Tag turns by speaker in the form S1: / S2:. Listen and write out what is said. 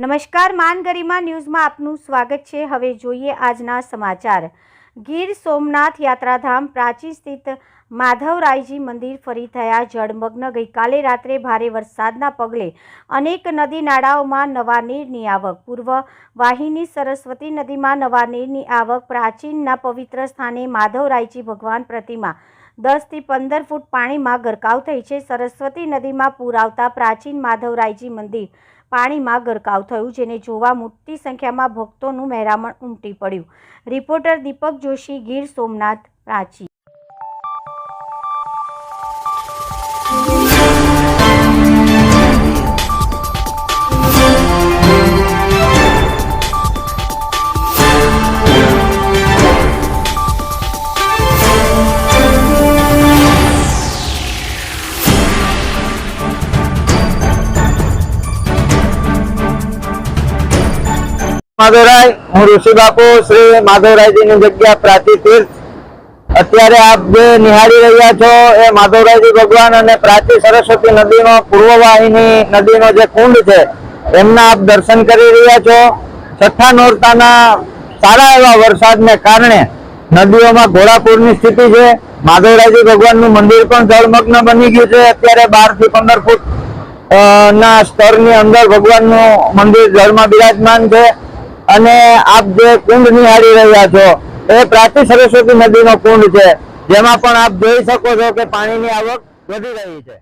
S1: નમસ્કાર માન ગરિમા ન્યૂઝમાં આપનું સ્વાગત છે. હવે જોઈએ આજના સમાચાર. ગીર સોમનાથ યાત્રાધામ પ્રાચી સ્થિત માધવરાયજી મંદિર ફરી થયા જળમગ્ન. ગઈકાલે રાત્રે ભારે વરસાદના પગલે અનેક નદી નાળાઓમાં નવા નીરની આવક. પૂર્વ વાહિની સરસ્વતી નદીમાં નવા નીરની આવક. પ્રાચીનના પવિત્ર સ્થાને માધવરાયજી ભગવાન પ્રતિમા દસથી પંદર ફૂટ પાણીમાં ગરકાવ થઈ છે. સરસ્વતી નદીમાં પૂર આવતા પ્રાચીન માધવરાયજી મંદિર પાણીમાં ગરકાવ થયું, જેને જોવા મોટી સંખ્યામાં ભક્તોનું મહેરામણ ઉમટી પડ્યું. રિપોર્ટર દીપક જોશી, ગીર સોમનાથ પ્રાચી
S2: માધવરાય, હું ઋષિ બાપુ શ્રી માધવરાયજીની જગ્યા પ્રાચી તીર્થ. અત્યારે આપ જે નિહાળી રહ્યા છો એ માધવરાયજી ભગવાન અને પ્રાચી સરસ્વતી નદીનો પૂર્વવાહિની નદીનો જે કુંડ છે, એમના આપ દર્શન કરી રહ્યા છો. છઠ્ઠા નોરતાના સારા એવા વરસાદને કારણે નદીઓમાં ઘોડાપુરની સ્થિતિ છે. માધવરાયજી ભગવાનનું મંદિર પણ જળમગ્ન બની ગયું છે. અત્યારે બારથી પંદર ફૂટ ના સ્તરની અંદર ભગવાનનું મંદિર જળમાં બિરાજમાન છે. અને આપ જે કુંડ નિહાળી રહ્યા છો. એ પ્રાચી સરસ્વતી નદીનો કુંડ છે. જેમાં પણ આપ જોઈ શકો છો કે પાણીની આવક વધી રહી છે.